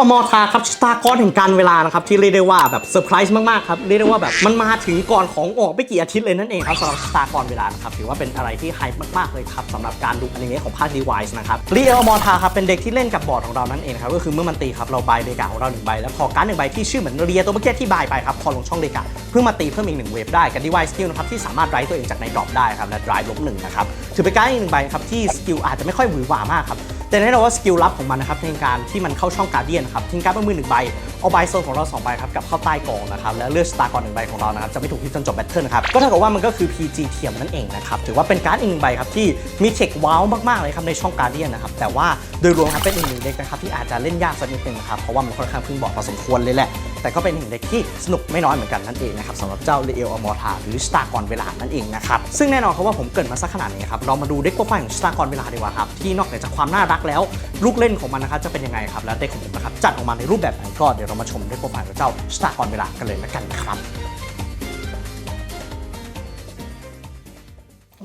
อมอทาครับสตาร์กอนแห่งการเวลานะครับที่เรียกได้ว่าแบบเซอร์ไพรส์มากๆครับเรียกได้ว่าแบบมันมาถึงก่อนของออกไม่กี่อาทิตย์เลยนั่นเองครับสำหรับสตาร์กอนเวลานะครับถือว่าเป็นอะไรที่ไฮมากๆเลยครับสำหรับการดูอนิเมะของภาคดีไวส์นะครับรีเอลอมอทาครับเป็นเด็กที่เล่นกับบอร์ดของเรานั่นเองครับก็คือเมื่อมันตีครับเราใบเดกาของเราหนึ่งใบแล้วพอการดหนึ่งใบที่ชื่อเหมือนเรียตัวเมื่อกี้ที่บายไปครับพอลงช่องเดกาเพื่อมาตีเพิ่มอีกหนึ่งเวฟได้กับดีไวสกิลนะครับที่สามารถไร้ตัวเองจากในดรอปได้ครับและไรลบหนึ่งนะครับถือเป็นการดอีกหนึ่งใบครับที่สกิลอาจจะไม่ค่อยหวือหวามากครับ แต่แน่นอนว่าสกิลลับของมันนะครับในการที่มันเข้าช่องการเดียนนะครับทิ้งการ์ดบนมือหนึ่งใบเอาใบโซนของเราสองใบครับกับเข้าใต้กองนะครับแล้วเลือกสตาร์กอนหนึ่งใบของเรานะครับจะไม่ถูกทิ้งจนจบแบตเทิลนะครับก็เท่ากับว่ามันก็คือ PG เทียมนั่นเองนะครับถือว่าเป็นการ์ดอีกหนึ่งใบครับที่มีเทคว้าวมากๆเลยครับในช่องการเดียนนะครับแต่ว่าโดยรวมครับเป็นอีกหนึ่งเด็กนะครับที่อาจจะเล่นยากสักนิดนึงนะครับเพราะว่ามันค่อนข้างพึ่งบอกพอสมควรเลยแหละ แต่ก็เป็นหนึ่งเด็กที่สนุกไม่น้อยเหมือนกันนั่นเองนะครับสำหรับเจ้าเลเอลอมอร์ทาหรือสตาร์กอนเวลานั่นเองนะครับซึ่งแน่นอนครับว่าผมเกิดมาสักขนาดนี้ครับเรามาดูเด็กโปรไฟล์ของสตาร์กอนเวลาดีกว่าครับที่นอกเหนือจากความน่ารักแล้ว ลูกเล่นของมันนะครับจะเป็นยังไงครับและเด็กของผมนะครับจัดออกมาในรูปแบบไหนก็เดี๋ยวเรามาชมเด็กโปรไฟล์ของเจ้าสตาร์กอนเวลากันเลยละกันครับ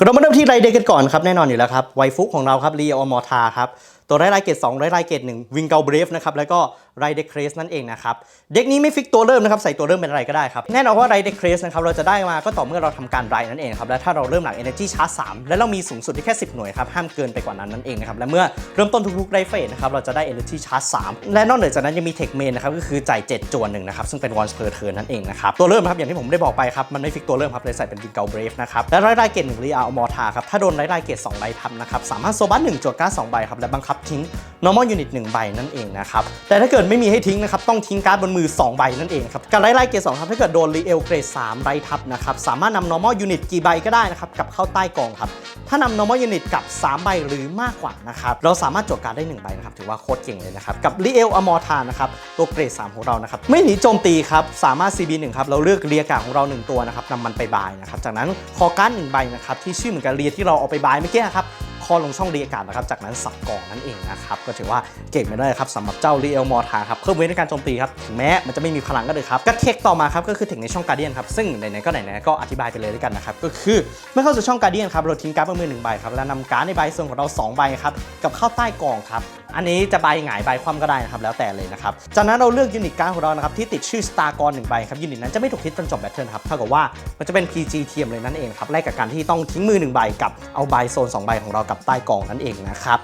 เรามาเริ่มที่ไรเดย์กันก่อนครับแน่นอนอยู่แล้วครับไวฟุกของเราครับรีออมอทาครับตัวไร้ลายเกต2ไร้ลายเกต1วิงเกลเบรฟนะครับแล้วก็ ไรเดครสนั่นเองนะครับเด็กนี้ไม่ฟิกตัวเริ่มนะครับใส่ตัวเริ่มเป็นอะไรก็ได้ครับแน่นอนว่าไรเดครสนะครับเราจะได้มาก็ต่อเมื่อเราทำการไรนั่นเองครับและถ้าเราเริ่มหลัง Energy Charge 3และเรามีสูงสุดที่แค่ 10 หน่วยครับห้ามเกินไปกว่านั้นนั่นเองนะครับและเมื่อเริ่มต้นทุกๆไรเฟสนะครับเราจะได้ Energy Charge 3และนอกเหนือจากนั้นยังมีเทคเมนนะครับก็คือจ่าย7จวนหนึ่งนะครับซึ่งเป็น once per turn นั่นเองนะครับตัวเริ่มครับอย่างที่ผมได้บอกไปครับมันไม่ฟิกตัวเริ่มครับเลยใส่เป็นวิงเกลเบรฟนะครับและไรลายเกต1รีอาร์มอทาครับถ้าโดนไรลายเกต2ใบทับนะครับสามารถโซบัส1จวดก้าร์ด2ใบครับและบังคับทิ้ง normal unit 1ใบนั่นเองนะครับแต่ถ้าเกิดไม่มีให้ทิ้งนะครับ ต้องทิ้งการ์ดบนมือ 2 ใบนั่นเองครับการไล่ไล่เกรด2ครับถ้าเกิดโดนรีเอลเกรด3ไล่ทับนะครับสามารถนำ normal unit กี่ใบก็ได้นะครับกับเข้าใต้กองครับถ้านำ normal unit กับ 3 ใบหรือมากกว่านะครับเราสามารถจดการได้ 1 ใบนะครับถือว่าโคตรเก่งเลยนะครับกับรีเอลอมอทานะครับตัวเกรด3ของเรานะครับไม่หนีโจมตีครับสามารถ CB 1 ครับเราเลือกเรียกาของเรา 1 ตัวนะครับนำมันไปบายนะครับจากนั้นคอการ์ด1ใบนะครับที่ชื่อเหมือนกับเรียที่เราเอาไปบายเมื่อกี้ครับ คอลงช่องรีอากาศนะครับ จากนั้นสับกองนั่นเองนะครับ ก็ถือว่าเก่งไม่ได้ครับสำหรับเจ้ารีเอลมอทาครับ เพิ่มเวทในการโจมตีครับ ถึงแม้มันจะไม่มีพลังก็เลยครับ ก็เทคต่อมาครับ ก็คือเทคในช่องการเดียนครับ ซึ่งไหนๆก็ไหนๆก็อธิบายไปเลยด้วยกันนะครับ ก็คือเมื่อเข้าสู่ช่องการเดียนครับ เราทิ้งการ์ดมือหนึ่งใบครับ แล้วนำการ์ดในใบส่วนของเราสองใบครับกับเข้าใต้กองครับ อันนี้จะใบหงายใบคว่ำก็ได้นะครับแล้วแต่เลยนะครับจากนั้นเราเลือกยูนิตการ์ดของเรานะครับที่ติดชื่อสตาร์กรหนึ่งใบครับยูนิตนั้นจะไม่ถูกฮิตจนจบแบทเทิลครับเท่ากับว่ามันจะเป็น PG เทียมเลยนั่นเองครับแลกกับการที่ต้องทิ้งมือหนึ่งใบกับเอาใบโซนสองใบของเรากับใต้กล่องนั่นเองนะครับ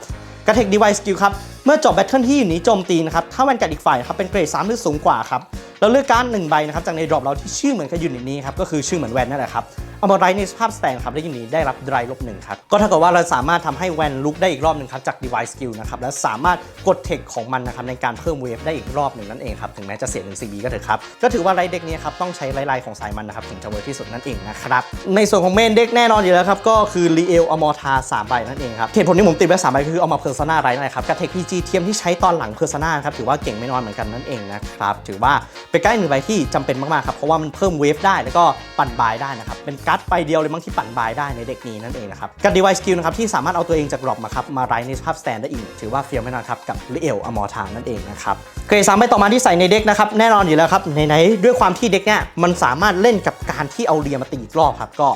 กระเทกดีไวสกิลครับเมื่อจบแบทเทิลที่อยู่นี้โจมตีนะครับ ถ้าแวนกัดอีกฝ่ายครับเป็นเกรด3หรือสูงกว่าครับเราเลือกการ์ดหนึ่งใบนะครับจากในดรอปเราที่ชื่อเหมือนกับยูนิตนี้ครับก็คือชื่อเหมือนแวนนั่นแหละครับเอามาไรในสภาพสแตนครับและยูนิตได้รับไดรลบหนึ่งครับก็เท่ากับว่าเราสามารถทำให้แวนลุกได้อีกรอบหนึ่งครับจาก device skill นะครับและสามารถกดเทคของมันนะครับในการเพิ่มเวฟได้อีกรอบหนึ่งนั่นเองครับถึงแม้จะเสียหนึ่ง CB ก็เถอะครับก็ถือว่าไรเด็กนี้ครับต้องใช้ไลน์ของสายมันนะครับถึงจะเวิร์กที่สุดนั่นเองนะครับในส่วนของเมนเด็กแน่นอนอยู่แล้วครับก็คือ r e e l a m o r t a 3ใบนั่นเองครับเหตุผลที่ผมติดไว้3ใบคือเอามา Persona ไรนั่นแหละครับกับเทค PG เทียมที่ใช้ตอนหลัง Persona ครับถือว่าเก่งไม่น้อยเหมือนกันนั่นเองนะครับถือว่าเป็นการ์ดหนึ่งใบที่จำเป็นมากๆครับเพราะว่ามันเพิ่มเวฟได้แล้วก็ปั่นบายได้นะครับเป็นการ์ดใบเดียวเลยมั้งที่ปั่นบายได้ในเด็กนี้นั่นเองนะครับกับ device skill นะครับที่สามารถเอาตัวเองจากดรอปมาครับมาไรในสภาพสแตนได้อีกถือว่าเฟี้ยวไม่น้อยครับกับ r e e l a m o r t a นั่นเองนะครับเกรดสามใบต่อมาที่ใส่ในเด็กนะครับแน่นอนอยู่แล้วครับไหนด้วยความที่เด็กเนี่ยมันสามารถเล่นกับการที่เอาเรียมาตีอีกรอบครับก็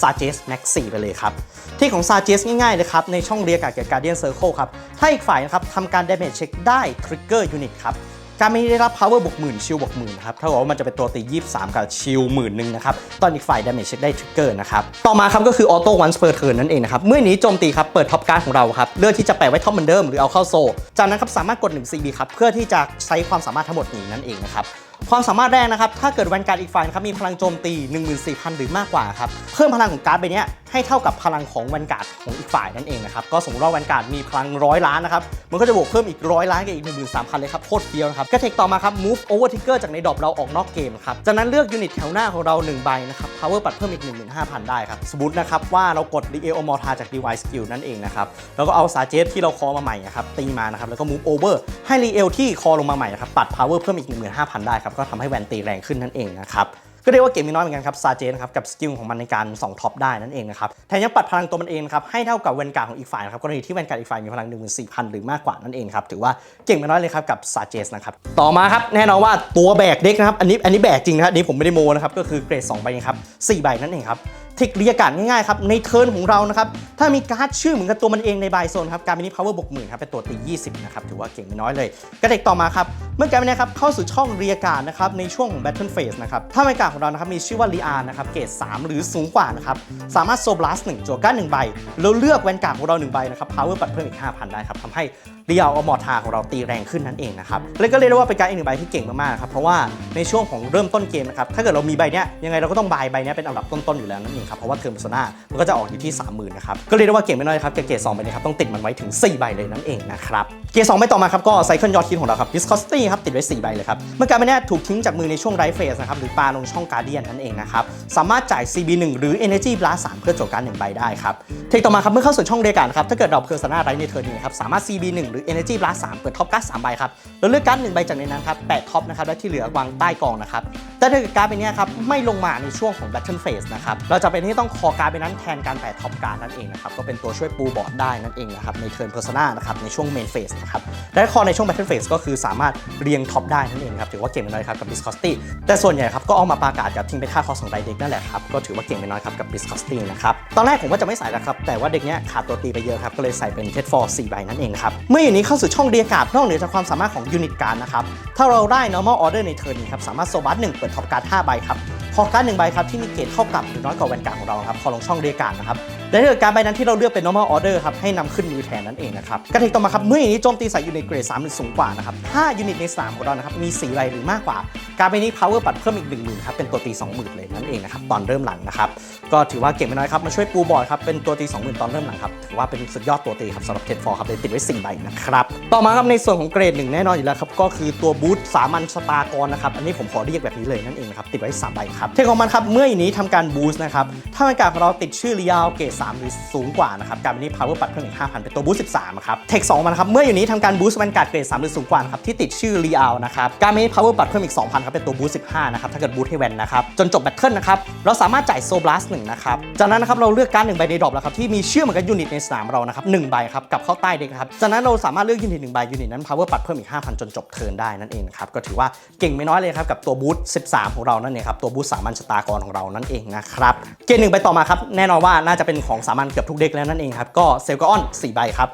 ซาเจสแม็กซี่ไปเลยครับ ที่ของซาเจสง่ายๆเลยครับ ในช่องเรียกกับเกียร์การเดียนเซอร์เคิลครับ ถ้าอีกฝ่ายนะครับทำการ damage check ได้ trigger unit ครับการไม่ได้รับ power บวกหมื่นชิลบวกหมื่นครับเท่ากับว่ามันจะเป็นตัวตี 23 กับชิลหมื่นหนึ่งนะครับ ตอนอีกฝ่าย damage check ได้ trigger นะครับ ต่อมาครับก็คือ auto once per turn นั่นเองนะครับ เมื่อนี้โจมตีครับ เปิดท็อปการ์ดของเราครับ เลือกที่จะแปะไว้ท็อปเหมือนเดิมหรือเอาเข้าโซ จากนั้นครับสามารถกด 1 CB ครับ เพื่อที่จะใช้ความสามารถทั้งหมดนี้นั่นเองนะครับ ความสามารถแรกนะครับ ถ้าเกิดแวนการ์ดอีกฝ่ายนะครับมีพลังโจมตี 14,000 หรือมากกว่าครับ เพิ่มพลังของการ์ดใบเนี้ย ให้เท่ากับพลังของแวนการ์ดของอีกฝ่ายนั่นเองนะครับก็สมมติว่าแวนการ์ดมีพลังร้อยล้านนะครับมันก็จะบวกเพิ่มอีกร้อยล้านกับอีก 13,000 เลยครับโคตรเฟี้ยวนะครับก็เทคต่อมาครับ move over trigger จากในดรอปเราออกนอกเกมครับจากนั้นเลือกยูนิตแถวหน้าของเรา1ใบนะครับ power ปัดเพิ่มอีก 15,000 ได้ครับสมมตินะครับว่าเรากด d e o m o r t a จาก device skill นั่นเองนะครับแล้วก็เอาซาเจสที่เราคอมาใหม่นะครับตีมานะครับแล้วก็ move over ให้ r e e l ที่คอลงมาใหม่นะครับปัด power เพิ่มอีก 15,000 ได้ครับก็ทำให้แวนตีแรงขึ้นนั่นเองนะครับ ก็เรียกว่าเกมมีน้อยเหมือนกันครับซาเจนะครับกับสกิลของมันในการส่องท็อปได้นั่นเองนะครับแถมยังปัดพลังตัวมันเองครับให้เท่ากับแวนการ์ของอีกฝ่ายนะครับกรณีที่แวนการ์อีกฝ่ายมีพลัง 14,000 หรือมากกว่านั่นเองครับถือว่าเก่งไม่น้อยเลยครับกับซาเจสนะครับต่อมาครับแน่นอนว่าตัวแบกเด็กนะครับอันนี้อันนี้แบกจริงนะครับนี้ผมไม่ได้โมนะครับก็คือเกรด2ใบครับ4ใบนั่นเองครับ ทคเรียกการง่ายๆครับ ในเทิร์นของเรานะครับ ถ้ามีการ์ดชื่อเหมือนกับตัวมันเองในบายโซนครับ การเป็นนี้ power บวกหมื่นครับ เป็นตัวตี 20 นะครับ ถือว่าเก่งไม่น้อยเลย กระเด็กต่อมาครับ เมื่อการเป็นนี้ครับเข้าสู่ช่องเรียการนะครับ ในช่วงของ battle phase นะครับ ถ้าบรรยากาศของเรานะครับมีชื่อว่าลีอาร์นะครับ เกรด3 หรือสูงกว่านะครับ สามารถโซบลัส1จั่วก้าน1ใบแล้วเลือกแวนการ์ดของเรา1ใบนะครับ power ปัดเพิ่มอีก5,000ได้ครับทำให้ เรียวเอามอทาของเราตีแรงขึ้นนั่นเองนะครับแล้วก็เรียกได้ว่าเป็นการอีกหนึ่งใบที่เก่งมากๆครับเพราะว่าในช่วงของเริ่มต้นเกมนะครับถ้าเกิดเรามีใบเนี้ยยังไงเราก็ต้องบายใบเนี้ยเป็นอันดับต้นๆอยู่แล้วนั่นเองครับเพราะว่าเทอร์มิโซนามันก็จะออกอยู่ที่ 30,000นะครับก็เรียกได้ว่าเก่งไม่น้อยครับกับเกรด2ใบนี้ครับต้องติดมันไว้ถึง 4 ใบเลยนั่นเองนะครับ เกรด2ใบต่อมาครับก็ไซเคิลยอดคิดของเราครับ Viscosity ครับติดไว้4ใบเลยครับ เมื่อการใบเนี้ยถูกทิ้งจากมือในช่วงไรเฟสนะครับหรือปาลงช่องการเดียนนั่นเองนะครับสามารถจ่าย CB1 หรือ Energy Blast 3เพื่อโจทย์การหนึ่งใบได้ครับเทคต่อมาครับเมื่อเข้าสู่ช่องเรียการครับถ้าเกิดเราเพอร์ซนาไรในเทิร์นนี้ครับสามารถ CB1 หรือ Energy Blast 3เปิดท็อปการ์ด3ใบครับแล้วเลือกการ์ดหนึ่งใบจากในนั้นครับแปะท็อปนะครับและที่เหลือวางใต้กองนะครับแต่ถ้าเกิดการ์ดใบเนี้ยครับไม่ลงมาในช่วงของ Battle Phase นะครับเราจะเป็นที่ต้องคอการ์ดใบนั้นแทนการแปะท็อปการ์ดนั่นเองนะครับก็เป็นตัวช่วยปูบอร์ดได้นั่นเองนะครับในเทิร์นเพอร์ซนานะครับในช่วง Main Phase ครับและคอในช่วง Battle Phase ก็คือสามารถเรียงท็อปได้นั่นเองครับถือว่าเก่งไม่น้อยครับกับ Viscosity แต่ส่วนใหญ่ครับก็เอามาประกาศกับทิ้งไปค่าคอสของไรเด็กนั่นแหละครับก็ถือว่าเก่งไม่น้อยครับกับ Viscosity นะครับตอนแรกผมว่าจะไม่ใส่แล้วครับแต่ว่าเด็กเนี้ยขาดตัวตีไปเยอะครับก็เลยใส่เป็นเทสฟอร์4ใบนั่นเองครับเมื่ออย่างนี้เข้าสู่ช่องเรียกการ์ดนอกเหนือจากความสามารถของยูนิตการ์ดนะครับถ้าเราได้ normal order ในเทิร์นนี้ครับสามารถโซบัสหนึ่งเปิดท็อปการ์ด5ใบครับ คอการหนึ่งใบครับที่มีเกรดเท่ากับหรือน้อยกว่าแวนการ์ดของเราครับพอลงช่องเรียกการนะครับและถ้าเกิดการใบนั้นที่เราเลือกเป็น normal order ครับให้นำขึ้นมือแทนนั่นเองนะครับกระทิกต่อมาครับเมื่ออย่างนี้โจมตีใส่ยูนิตเกรด3หรือสูงกว่านะครับถ้ายูนิตในสามของเรานะครับมี4ใบหรือมากกว่า การไปนี้ power ปัดเพิ่มอีก1 0,000ครับเป็นตัวตี 20,000 เลยนั่นเองนะครับตอนเริ่มหลังนะครับก็ถือว่าเก่งไม่น้อยครับมาช่วยปูบอร์ดครับเป็นตัวตี 20,000 ตอนเริ่มหลังครับถือว่าเป็นสุดยอดตัวตีครับสำหรับเทนฟอร์ครับเลยติดไว้4ใบนะครับต่อมาครับในส่วนของเกรดหนึ่งแน่นอนอยู่แล้วครับก็คือตัวบูทสามัญสตาร์กรนะครับอันนี้ผมขอเรียกแบบนี้เลยนั่นเองนะครับติดไว้3ใบครับับเทคของมันครับเมื่ออย่างนี้ทำการบูสต์นะครับถ้าบรรยากาศของเราติดชื่อรียลเกรด3หรือสูงกว่านะครับการไปนี้ power ปัดเพิ่มอีก5,000 เป็นตัวบูสต์13ครับเทค2มันครับเมื่ออยู่นี้ทำการบูสต์บรรยากาศเกรด3หรือสูงกว่านะครับที่ติดชื่อรียลนะครับการไปนี้ power ปัดเพิ่มอีก2,000ครับเป็นตัวบูสต์15นะครับถ้าเกิดบูสต์ให้แวนนะครับจนจบแบทเทิลนะครับเราสามารถจ่ายโซบลัสหนึ่งนะครับจากนั้นนะครับเราเลือกการดหนึ่งใบในดรอปแล้วครับที่มีเชื่อมกับยูนิตในสนามเรานะครับหนึ่งใบครับกับเข้าใต้เด็กครับจากนั้นเราสามารถเลือกยูนิตหนึ่งใบยูนิตนั้น power ปัดเพิ่มอีก5,000จนจบเทิร์นได้นั่นเองครับก็ถือว่าเก่งไม่น้อยเลยครับกับตัวบูสต์13 ของเรานั่นเองครับตัวบูสต์สามัญชะตากรของเรานั่นเองนะครับเกณฑ์หนึ่งใบต่อมาครับแน่นอนว่าน่าจะเป็นของสามัญเกือบทุกเด็กแล้วนั่นเองครับก็เซลกออน4ใบครับ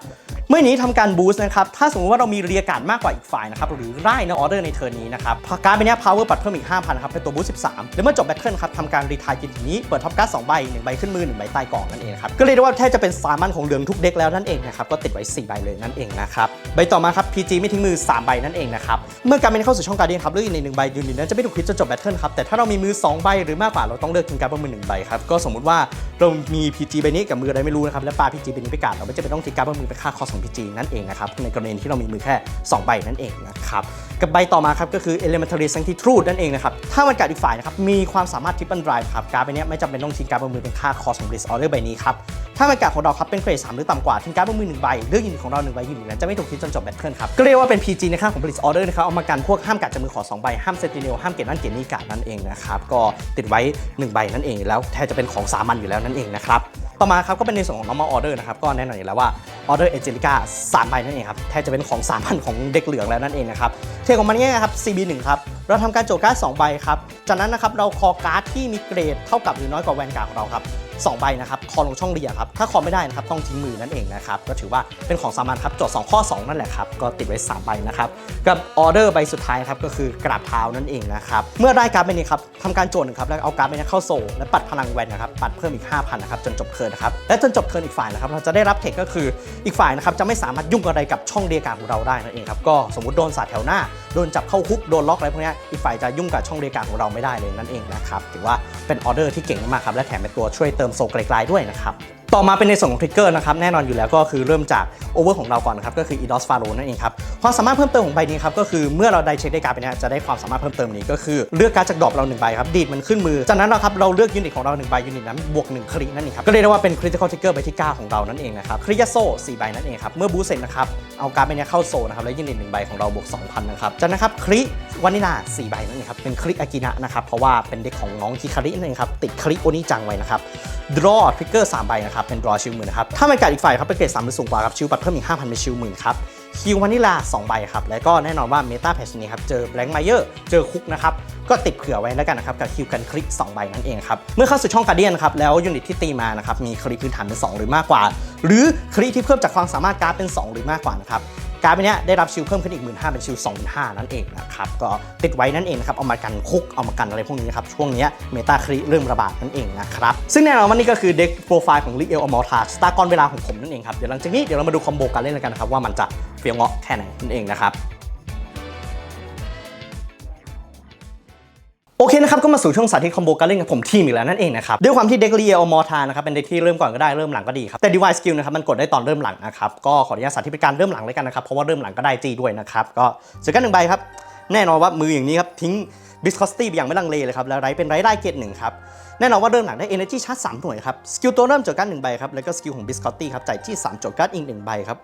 เมื่อนี้ทำการบูสต์นะครับถ้าสมมติว่าเรามีเรียการ์ดมากกว่าอีกฝ่ายนะครับหรือไล่ในออเดอร์ในเทิร์นนี้นะครับพอการเป็นเนี้ย power ปัดเพิ่มอีก5,000ครับเป็นตัวบูสต์13แล้วเมื่อจบแบทเทิลครับทำการรีทายกินทีนี้เปิดท็อปการ์ด2ใบ1ใบขึ้นมือ1ใบใต้กล่องนั่นเองครับก็เรียกได้ว่าแทบจะเป็นสามัญของเหลืองทุกเด็กแล้วนั่นเองนะครับก็ติดไว้4ใบเลยนั่นเองนะครับใบต่อมาครับ PG ไม่ทิ้งมือ3ใบนั่นเองนะครับเมื่อการเป็นเข้าสู่ช่องการเดียนครับเลือกอีกในหนึ่งใบยูนิตนั้นจะไม่ถูกคิดจนจบแบทเทิลครับแต่ถ้าเรามีมือ2ใบหรือมากกว่าเราต้องเลือกทิ้งการ์ดบนมือหนึ่งใบครับก็สมมติว่า เรามี PG ใบนี้กับมืออะไรไม่รู้นะครับและปา PG ใบนี้ไปกาดเราไม่จำเป็นต้องทิ้งการ์ดบนมือไปค่าคอสของ PG นั่นเองนะครับในกรณีที่เรามีมือแค่ 2 ใบนั่นเองนะครับกับใบต่อมาครับก็คือ Elementary Sanctitude นั่นเองนะครับถ้ามันกาดอีกฝ่ายนะครับมีความสามารถ Triple Drive ครับการ์ดใบนี้ไม่จำเป็นต้องทิ้งการ์ดบนมือเป็นค่าคอสของ Blitz Order ใบนี้ครับถ้ามันกาดของเราครับเป็นเกรด3หรือต่ำกว่าทิ้งการ์ดบนมือหนึ่งใบเลือกยูนิตของเราหนึ่งใบยูนิตนั้นจะไม่ถูกทิ้งจนจบแบทเทิลครับก็เรียกว่าเป็น PG ในค่าของ Blitz Order นะครับเอามากันพวกห้ามกัดจากมือขอสองใบ ห้ามเซติเนลห้ามเกตนั่นเกตนี่กาดนั่นเองนะครับก็ติดไว้หนึ่งใบนั่นเองแล้วแทบจะเป็นของสามัญอยู่แล้วนั่นเองนะครับ ต่อมาครับก็เป็นในส่วนของ normal order นะครับ ก็แน่นอนอยู่แล้วว่า order angelica สามใบนั่นเองครับ แทบจะเป็นของ 3,000 ของเด็กเหลืองแล้วนั่นเองนะครับ เทคของมันง่ายครับ CB1 ครับ เราทำการโจทย์การ์ด2ใบครับ จากนั้นนะครับเราคอการ์ดที่มีเกรดเท่ากับหรือน้อยกว่าแวนการ์ดของเราครับ สองใบนะครับคอลงช่องเรียครับถ้าคอไม่ได้นะครับต้องทิ้งมือนั่นเองนะครับก็ถือว่าเป็นของสามัญครับโจทย์2ข้อ 2 นั่นแหละครับก็ติดไว้ 3 ใบนะครับกับออเดอร์ใบสุดท้ายครับก็คือกราบเท้านั่นเองนะครับเมื่อได้การ์ดใบนี้ครับทำการโจทย์หนึ่งครับแล้วเอาการ์ดใบนี้เข้าโซ่และปัดพลังแวนนะครับปัดเพิ่มอีก 5,000นะครับจนจบเทิร์นนะครับและจนจบเทิร์นอีกฝ่ายนะครับเราจะได้รับเทคก็คืออีกฝ่ายนะครับจะไม่สามารถยุ่งอะไรกับช่องเรียการของเราได้นั่นเองครับก็สมมติโดนสาดแถวหน้าโดนจับเข้าคุกโดนล็อกอะไรพวกนี้อีกฝ่ายจะยุ่งกับช่องเรียการของเราไม่ได้เลยนั่นเองนะครับถือว่าเป็นออเดอร์ที่เก่งมากครับและแถมเป็นตัวช่วยเติมโซไกลๆด้วยนะครับ ต่อมาเป็นในส่วนของทริกเกอร์นะครับแน่นอนอยู่แล้วก็คือเริ่มจากโอเวอร์ของเราก่อนนะครับก็คือ EDOS f a r o นั่นเองครับความสามารถเพิ่มเติมของใบนี้ครับก็คือเมื่อเราได้เช็คได้การ์ดไปเนี้ยจะได้ความสามารถเพิ่มเติมนี้ก็คือเลือกการ์ดจากดอปเราหนึ่งใบครับดีดมันขึ้นมือจากนั้นนะครับเราเลือกยูนิตของเราหนึ่งใบยูนิตนั้นบวกหนึ่งครินั่นเองครับก็เรียกได้ว่าเป็น critical trigger ใบที่เก้าของเรานั่นเองนะครับคริยาโซ่สี่ใบนั่นเองครับเมื่อบูสเสร็จนะครับเอาการ์ดใบเนี้ยเข้าโซนะครับแล้วยูนิตหนึ่งใบของเราบวก2,000นะครับจากนั้นครับคริวานิลาสี่ใบนั่นเองครับเป็นคริอากินะนะครับเพราะว่าเป็นเด็กของน้องคิคารินั่นเองครับติดคริโอนิจังไว้นะครับ draw trigger 3ใบนะครับเป็นรอชิลหมื่นนะครับถ้ามันกัดอีกฝ่ายครับเป็นเกรด3หรือสูงกว่าครับชิลปัดเพิ่มอีก5,000เป็นชิลหมื่นครับคิววานิลา2ใบครับ แล้วก็แน่นอนว่าเมตาแพชนี้ครับ เจอแบล็กไมเยอร์เจอคุกนะครับ ก็ติดเผื่อไว้แล้วกันนะครับ กับคิวกันคลิก 2 ใบนั่นเองครับ เมื่อเข้าสู่ช่องการเดียนครับ แล้วยูนิตที่ตีมานะครับ มีคลิกพื้นฐานเป็น 2 หรือมากกว่า หรือคลิกที่เพิ่มจากความสามารถการ์ดเป็น 2 หรือมากกว่านะครับ การ์ดใบเนี้ยได้รับชิลเพิ่มขึ้นอีก 1 5 0 0 0เป็นชิล2 5 0 0นั่นเองนะครับก็ติดไว้นั่นเองนะครับเอามากันคุกเอามากันอะไรพวกนี้นะครับช่วงนี้เมตาคริเริ่มระบาดนั่นเองนะครับซึ่งแน่นอนว่านี่ก็คือเด็กโปรไฟล์ของลิเอลอมอร์ทาสตาร์กอนเวลาของผมนั่นเองครับเดี๋ยวหลังจากนี้เดี๋ยวเรามาดูคอมโบการเล่นกันนะครับว่ามันจะเฟี้ยวเงาะแค่ไหนนั่นเองนะครับ โอเคนะครับก็มาสู่ช่วงสาธิตคอมโบการเล่นกับผมทีมอีกแล้วนั่นเองนะครับด้วยความที่เด็กเรียอมอทานะครับเป็นเด็กที่เริ่มก่อนก็ได้เริ่มหลังก็ดีครับแต่ device skill นะครับมันกดได้ตอนเริ่มหลังนะครับก็ขออนุญาตสาธิตเป็นการเริ่มหลังเลยกันนะครับเพราะว่าเริ่มหลังก็ได้จีด้วยนะครับก็เจอกันหนึ่งใบครับแน่นอนว่ามืออย่างนี้ครับทิ้ง viscosity ไปอย่างไม่ลังเลเลยครับแล้วไรเป็นไรได้เกตหนึ่งครับแน่นอนว่าเริ่มหลังได้ energy charge 3หน่วยครับสกิลตัวเริ่มจทย์การดหนึ่งใบครับแล้วก็สกิลของ biscotti ครับจ่ายที่3โจทย์การดอีกหนึ่งใบครับ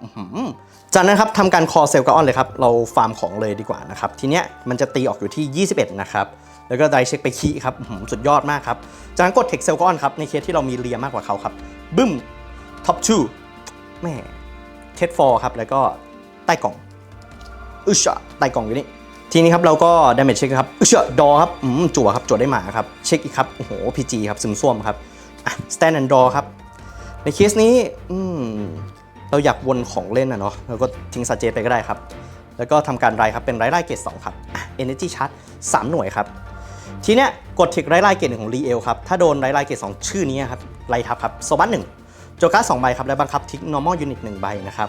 จากนั้นครับทำการคอเซลกับออนเลยครับเราฟาร์มของเลยดีกว่านะครับทีเนี้ยมันจะตีออกอยู่ที่ 21 นะครับ แล้วก็ไดเช็คไปคีครับอื้อหือสุดยอดมากครับ จากนั้นกดเทคเซลกอนครับ ในเคสที่เรามีเรียมากกว่าเขาครับ บึ้มท็อปชูแม่เทสฟอร์ครับ แล้วก็ใต้กล่องอึชะใต้กล่องอยู่นี่ ทีนี้ครับเราก็ damage เช็คครับอึชะดอครับอืมจั่วครับจั่วได้หมาครับ เช็คอีกครับโอ้โห PG ครับซึมซ่วมครับอะ stand and draw ครับ ในเคสนี้อืมเราอยากวนของเล่นนะเนาะเราก็ทิ้งสเจไปก็ได้ครับ แล้วก็ทำการไรครับเป็นไรไล่เกต2ครับเอะ energy charge 3หน่วยครับ ทีเนี้ยกดเทคไรไล่เกตหนึ่งของรีเอลครับ ถ้าโดนไรไล่เกตสองชื่อนี้ครับไล่ทับครับโซบัสหนึ่งโจการ์สองใบครับและบังคับทิ้ง normal unit หนึ่งใบนะครับ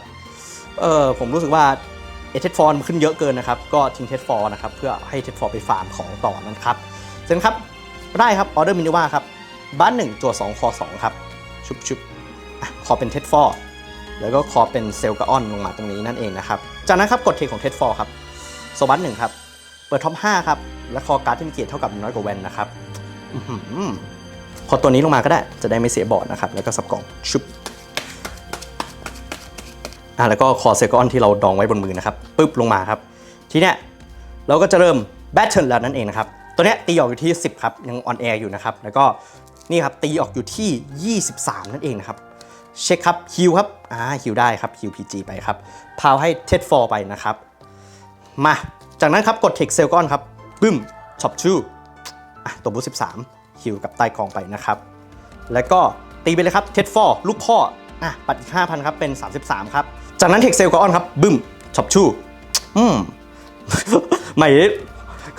เออผมรู้สึกว่าเอเทสฟอร์ขึ้นเยอะเกินนะครับ ก็ทิ้งเทสฟอร์นะครับ เพื่อให้เทสฟอร์ไปฟาร์มของต่อนะครับเสร็จครับได้ครับออเดอร์มินิว่าครับบ้านหนึ่งจั่วสองคอสองครับ ชุบชุบคอเป็นเทสฟอร์แล้วก็คอเป็นเซลกาออนลงมาตรงนี้นั่นเองนะครับ จากนั้นครับกดเทคของเทสฟอร์ครับโซบัสหนึ่งครับ เปิดท็อป 5 ครับ และคอการ์ดที่มีเกียรติเท่ากับน้อยกว่าแวนนะครับอื้อหือพอตัวนี้ลงมาก็ได้จะได้ไม่เสียบอร์ดนะครับ แล้วก็สับกล่องชุบอะแล้วก็คอเซกอนที่เราดองไว้บนมือนะครับปึ๊บลงมาครับ ทีเนี้ยเราก็จะเริ่มแบทเทิลแล้วนั่นเองนะครับ ตัวเนี้ยตีออกอยู่ที่ 10 ครับ ยังออนแอร์อยู่นะครับ แล้วก็นี่ครับตีออกอยู่ที่ 23 นั่นเองนะครับเช็คครับฮิวครับอ่าฮิวได้ครับฮิวพีจีไปครับพาวให้เทสฟอร์ไปนะครับ มา จากนั้นครับกดเทคเซลก้อนครับบึ้มช็อปชูอะตัวบู13 ฮิวกับใต้กองไปนะครับ แล้วก็ตีไปเลยครับเทสฟอร์ลูกพ่ออะปัดอีก5,000ครับเป็น 33 ครับ จากนั้นเทคเซลก้อนครับบึ้มช็อปชูอืมใหม่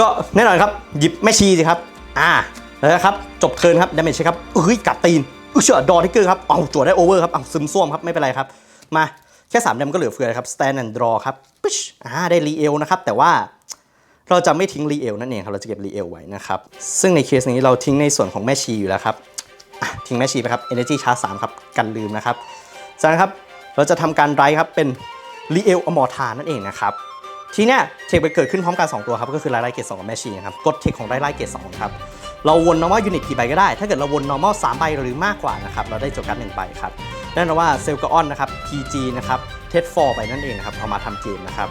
ก็แน่นอนครับ หยิบแม่ชีสิครับ อ่าแล้วนะครับ จบเทิร์นครับดาเมจครับเอ้ยกัดตีนเชื่อดอทิกเกอร์ครับเอาจั่วได้โอเวอร์ครับเอาซึมซ่วมครับไม่เป็นไรครับ มา แค่3เดมก็เหลือเฟือครับ stand and draw ครับปึ๊ชอ่าได้รีเอลนะครับ แต่ว่าเราจะไม่ทิ้งรีเอลนั่นเองครับ เราจะเก็บรีเอลไว้นะครับ ซึ่งในเคสนี้เราทิ้งในส่วนของแม่ชีอยู่แล้วครับทิ้งแม่ชีไปครับ energy charge 3ครับ กันลืมนะครับ จากนั้นครับ เราจะทำการไรครับเป็นรีเอลอมอร์ทานนั่นเองนะครับ ทีเนี้ยเทคไปเกิดขึ้นพร้อมกัน 2 ตัวครับ ก็คือไลไลเกต2กับแมชชีนะครับ กดเทคของไลไลเกต2ครับ เราวน normal unit กี่ใบก็ได้ ถ้าเกิดเราวน normal 3ใบหรือมากกว่านะครับ เราได้โจการ์ดหนึ่งใบครับ น่นอนว่าเซลกออนนะครับ PG นะครับเทสฟอร์ไปนั่นเองนะครับเอามาทำเกมนะครับ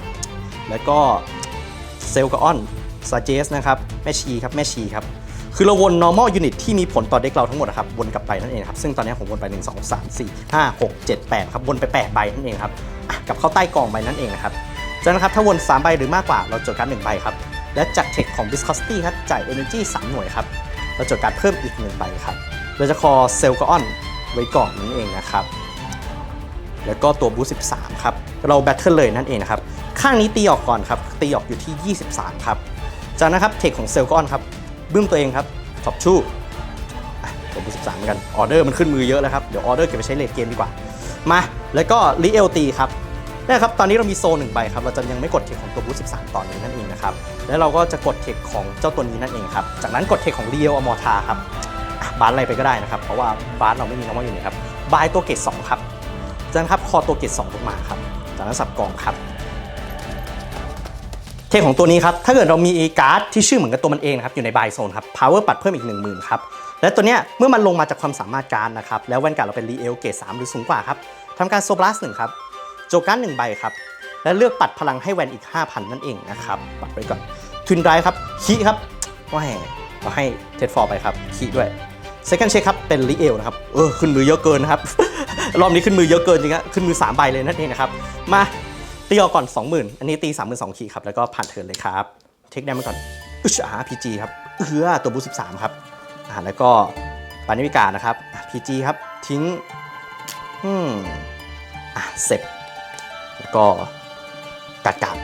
แล้วก็เซลกออนซาเจสนะครับแมชชีครับแมชชีครับคือเราวน normal unit ที่มีผลต่อเด็กเราทั้งหมดนะครับวนกลับไปนั่นเองครับซึ่งตอนนี้ผมวนไป 1 2 3 4 5 6 7 8ครับวนไป 8 ใบนั่นเองครับกับเข้าใต้กล่องใบนั่นเองนะครับจากนั้นครับถ้าวน 3 ใบหรือมากกว่าเราจดการ์ด1ใบครับและจากเทคของ Viscosity ครับจ่าย Energy 3 หน่วยครับเราจดการ์ดเพิ่มอีก 1 ใบครับเราจะคอเซลกออน ไว้ก่อนนั่นเองนะครับ แล้วก็ตัวบูส13 ครับ เราแบทเทิลเลยนั่นเองนะครับ ข้างนี้ตีออกก่อนครับ ตีออกอยู่ที่ 23 ครับ จากนั้นครับเทคของเซลกออนครับ บึ้มตัวเองครับช็อปชู่ตัวบูส13เหมือนกัน ออเดอร์มันขึ้นมือเยอะแล้วครับ เดี๋ยวออเดอร์เก็บไปใช้เลทเกมดีกว่า มา แล้วก็รีเอลตีครับนะครับ ตอนนี้เรามีโซนหนึ่งใบครับ เราจะยังไม่กดเทคของตัวบูส13 ตอนนี้นั่นเองนะครับ แล้วเราก็จะกดเทคของเจ้าตัวนี้นั่นเองครับ จากนั้นกดเทคของ Real a m o r t a ครับ บาร์อะไรไปก็ได้นะครับ เพราะว่าบาร์เราไม่มีน้องอยู่นี่ครับบายตัวเกต2ครับจากนั้นครับคอตัวเกต2ลงมาครับจากนั้นสับกองครับเทคของตัวนี้ครับ ถ้าเกิดเรามีการ์ดที่ชื่อเหมือนกับตัวมันเองนะครับ อยู่ในบายโซนครับ power ปัดเพิ่มอีก 10,000ครับ และตัวเนี้ยเมื่อมันลงมาจากความสามารถการ์ดนะครับ แล้วแวนการ์ดเราเป็นรีเอลเกต3หรือสูงกว่าครับทำการโซบลัสหนึ่งครับ โจการ์ดหนึ่งใบครับ และเลือกปัดพลังให้แวนอีก 5,000 นั่นเองนะครับ ปัดไปก่อนทุนไรครับคีครับว่าแหมเราให้เทดฟอร์ไปครับคีด้วย second check ครับเป็นรีเอลนะครับเออขึ้นมือเยอะเกินนะครับ รอบนี้ขึ้นมือเยอะเกินจริงๆขึ้นมือ3ใบเลยนั่นเองนะครับมาตีออกก่อน 20,000 อันนี้ตี32,000ขีดครับแล้วก็ผ่านเทิร์นเลยครับเทคแดมมาก่อนอึชอาพีจีครับเอือตัวบู13ครับอ่าแล้วก็ปานิวิกานะครับพีจีครับทิ้งอืมอะเสร็จแล้วก็กัดกาด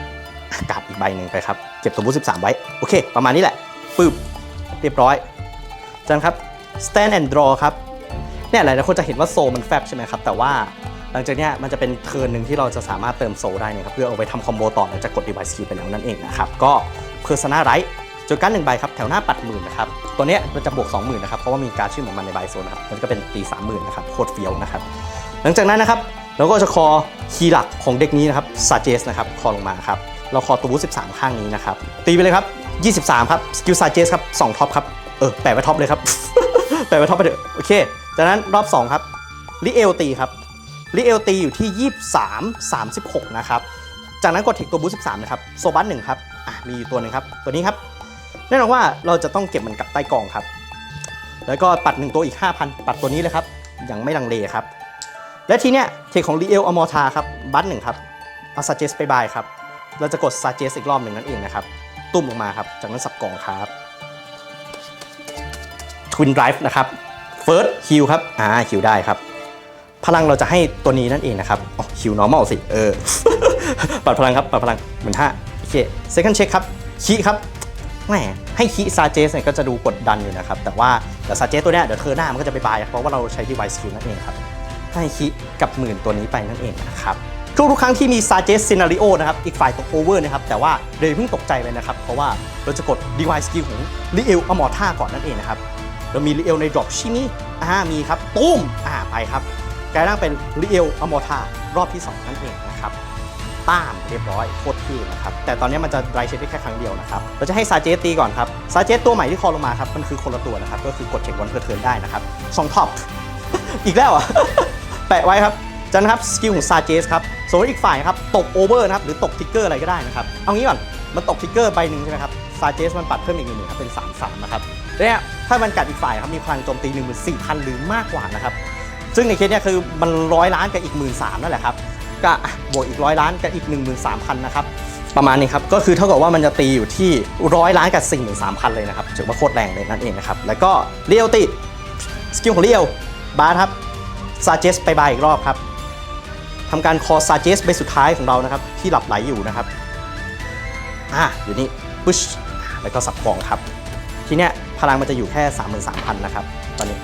อะกาดอีกใบหนึ่งไปครับเก็บตัวบู13ไว้ โอเค ประมาณนี้แหละปึ๊บเรียบร้อยจังครับ stand and draw ครับ เนี่ยหลายๆคนจะเห็นว่าโซมันแฟบใช่ไหมครับ แต่ว่าหลังจากนี้มันจะเป็นเทิร์นหนึ่งที่เราจะสามารถเติมโซได้นะครับ เพื่อเอาไปทำคอมโบต่อหลังจากกด device key ไปแล้วนั่นเองนะครับ ก็ persona right จดการหนึ่งใบครับ แถวหน้าปัดหมื่นนะครับ ตัวเนี้ยมันจะบวก 20,000นะครับ เพราะว่ามีการชื่อของมันในใบโซนนะครับ มันก็เป็นตี30,000นะครับโคตรเฟี้ยวนะครับ หลังจากนั้นนะครับเราก็จะคอคีย์หลักของเด็กนี้นะครับ suggest นะครับคอลงมาครับเราคอตัวบู13 ข้างนี้นะครับตีไปเลยครับ 23 ครับสกิล suggest ครับ2ท็อปครับเออแปะไว้ท็อปเลยครับ แปะไว้ท็อปไปเถอะโอเค จากนั้นรอบ 2 ครับลิเอลตีครับลิเอลตีอยู่ที่ 23 36 นะครับ จากนั้นกดเทคตัวบู13 นะครับ โซบัสหนึ่งครับอะมีอยู่ตัวหนึ่งครับ ตัวนี้ครับแน่นอนว่าเราจะต้องเก็บมันกลับใต้กองครับ แล้วก็ปัดหนึ่งตัวอีก 5,000 ปัดตัวนี้เลยครับยังไม่ลังเลครับ และทีเนี้ยเทคของรีเอลอมอทาครับบัตหนึ่งครับเอาซาเจสไปบายครับ เราจะกดซาเจสอีกรอบหนึ่งนั่นเองนะครับ ตุ้มลงมาครับ จากนั้นสับกองครับ ทวินไดรฟ์นะครับเฟิร์สฮิลครับ อ่าฮิลได้ครับ พลังเราจะให้ตัวนี้นั่นเองนะครับอ๋อฮิวนอร์มอลสิ เออ ปัดพลังครับ ปัดพลังเหมือนห้าโอเคเซคันด์เช็คครับคีครับแหมให้คีซาเจสเนี่ยก็จะดูกดดันอยู่นะครับ แต่ว่าเดี๋ยวซาเจสตัวเนี้ยเดี๋ยวเธอหน้ามันก็จะไปบายเพราะว่าเราใช้ device skill นั่นเองครับ ให้คิกับหมื่นตัวนี้ไปนั่นเองนะครับทุกทุกๆครั้งที่มี suggest scenario นะครับ อีกฝ่ายตก over นะครับ แต่ว่าเดยวอย่าเพิ่งตกใจเลยนะครับ เพราะว่าเราจะกด device skill ของ r e a l a m o r t a ก่อนนั่นเองนะครับ เรามี r e a l ใน drop ชิมิอ่ามีครับตุ้มอ่าไปครับกลายร่างเป็น r e a l a m o r t a รอบที่ 2 นั่นเองนะครับต้ามเรียบร้อยโคตรที่นะครับ แต่ตอนนี้มันจะไรเช็คได้แค่ครั้งเดียวนะครับ เราจะให้ซาเจสตีก่อนครับ ซาเจสตัวใหม่ที่คอลงมาครับ มันคือคนละตัวนะครับ ก็คือกดเช็ควันเพอร์เทิร์นได้นะครับสองท็อป อีกแล้วอะ แปะไว้ครับ จันครับ สกิลของซาเจสครับสมมติอีกฝ่ายครับ ตกโอเวอร์นะครับ หรือตกทิกเกอร์อะไรก็ได้นะครับ เอางี้ก่อน มันตกทิกเกอร์ใบหนึ่งใช่ไหมครับ ซาเจสมันปัดเพิ่มอีกหนึ่งครับ เป็น3 3นะครับ เนี่ยถ้ามันกัดอีกฝ่ายครับมีพลังโจมตี1 4 0 0 0 หรือมากกว่านะครับ ซึ่งในเคสเนี้ยคือมันร้อยล้านกับอีก 1 3ื่นนั่นแหละครับก็อะบวกอีกร้อยล้านกับอีก 13,000นะครับประมาณนี้ครับก็คือเท่ากับว่ามันจะตีอยู่ที่ร้อยล้านกับ43,000 เลยนะครับถือว่าโคตรแรงเลยนั่นเองนะครับแล้วก็เรียวติสกิลของเรียวบาร์ครับซาเจสไปบายอีกรอบครับทำการคอซาเจสใบสุดท้ายของเรานะครับที่หลับไหลอยู่นะครับอะอยู่นี่ปุ๊ชแล้วก็สับกองครับทีเนี้ย พลังมันจะอยู่แค่ 33,000 นะครับ ตอนนี้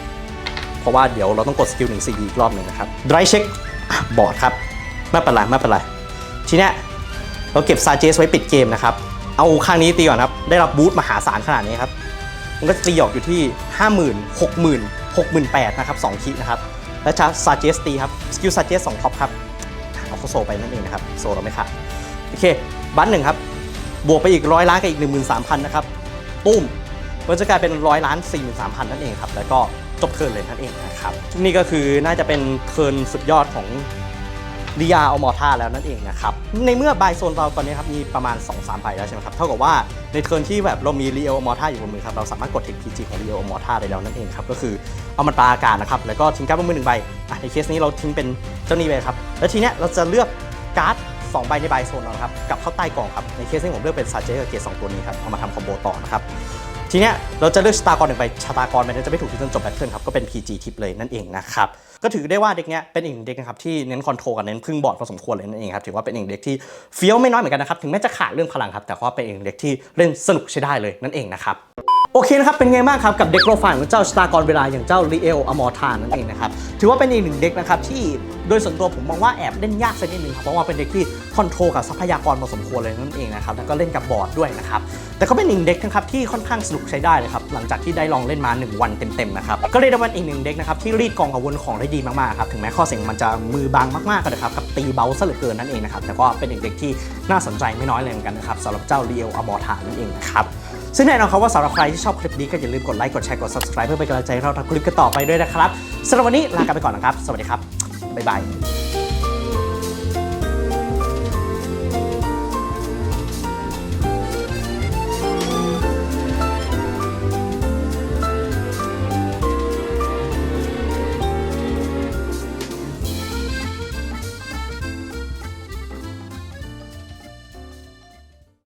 เพราะว่าเดี๋ยวเราต้องกดสกิลหนึ่งซีดีอีกรอบหนึ่งนะครับดรายเช็คบอร์ดครับ ไม่เป็นไรไม่เป็นไร ทีเนี้ยเราเก็บซาเจสไว้ปิดเกมนะครับ เอาข้างนี้ตีก่อนครับ ได้รับบูสต์มหาศาลขนาดนี้ครับ มันก็จะตีออกอยู่ที่ 50,000 60,000 68,000นะครับ2คินะครับ และจะซาเจสตีครับ สกิลซาเจส2ท็อปครับ เอาเขาโซไปนั่นเองนะครับ โซเราไม่ขาด โอเค บัตหนึ่งครับ บวกไปอีกร้อยล้านกับอีก 13,000 นะครับ ตุ้ม มันจะกลายเป็นร้อยล้าน43,000นั่นเองครับแล้วก็จบเทิร์นเลยนั่นเองนะครับนี่ก็คือน่าจะเป็นเทิร์นสุดยอดของริยาเอามอท่าแล้วนั่นเองนะครับในเมื่อบายโซนเราตอนนี้ครับมีประมาณ 2-3ใบแล้วใช่ไหมครับเท่ากับว่าในเทิร์นที่แบบเรามีรีเอลมอท่าอยู่บนมือครับเราสามารถกดเทคพีจีของรีเอลมอท่าได้แล้วนั่นเองครับก็คือเอามันปาอากาศนะครับแล้วก็ทิ้งการ์ดบนมือหนึ่งใบอะในเคสนี้เราทิ้งเป็นเจ้านี้ไปครับแล้วทีเนี้ยเราจะเลือกการ์ดสองใบในบายโซนเราครับกับเข้าใต้กล่องครับในเคสนี้ผมเลือกเป็นซาเจกับเกตสองตัวนี้ครับเอามาทำคอมโบต่อนะครับ ทีเนี้ยเราจะเลือกชะตากรหนึ่งไปชะตากรไปนั้นจะไม่ถูกที่จนจบแบทเทิลครับก็เป็น PG ทิปเลยนั่นเองนะครับก็ถือได้ว่าเด็กเนี้ยเป็นอีกหนึ่งเด็กนะครับที่เน้นคอนโทรลกับเน้นพึ่งบอร์ดพอสมควรเลยนั่นเองครับถือว่าเป็นอีกเด็กที่เฟี้ยวไม่น้อยเหมือนกันนะครับถึงแม้จะขาดเรื่องพลังครับแต่ว่าเป็นอีกเด็กที่เล่นสนุกใช้ได้เลยนั่นเองนะครับ โอเคนะครับ เป็นไงบ้างครับ กับเด็กโปรไฟล์ของเจ้าชะตากรเวลาอย่างเจ้า r ีเอลอมอร์ทานนั่นเองนะครับ ถือว่าเป็นอีกหนึ่งเด็กนะครับ ที่โดยส่วนตัวผมมองว่าแอบเล่นยากสักนิดนึงครับเพราะว่าเป็นเด็กที่คอนโทรลกับทรัพยากรพอสมควรเลยนั่นเองนะครับ แล้วก็เล่นกับบอร์ดด้วยนะครับ แต่ก็เป็นอีกหนึ่งเด็กนะครับที่ค่อนข้างสนุกใช้ได้เลยครับ หลังจากที่ได้ลองเล่นมา 1 วันเต็มๆนะครับ ก็เรียกได้ว่าอีกหนึ่งเด็กนะครับที่รีดกองกับวนของได้ดีมากๆครับ ถึงแม้ข้อเสียงมันจะมือบางมากๆก็เถอะครับกับตีเบาซะเหลือเกินนั่นเองนะครับ แต่ก็เป็นอีกเด็กที่น่าสนใจไม่น้อยเลยเหมือนกันนะครับสำหรับเจ้า r ีเอลอมอทานนั่นเองครับ ซึ่งแน่นอนครับว่าสำหรับใครที่ชอบคลิปนี้ก็อย่าลืมกดไลค์กดแชร์กด subscribe เพื่อเป็นกำลังใจให้เราทำคลิปกันต่อไปด้วยนะครับสำหรับวันนี้ลากันไปก่อนนะครับ สวัสดีครับบ๊ายบาย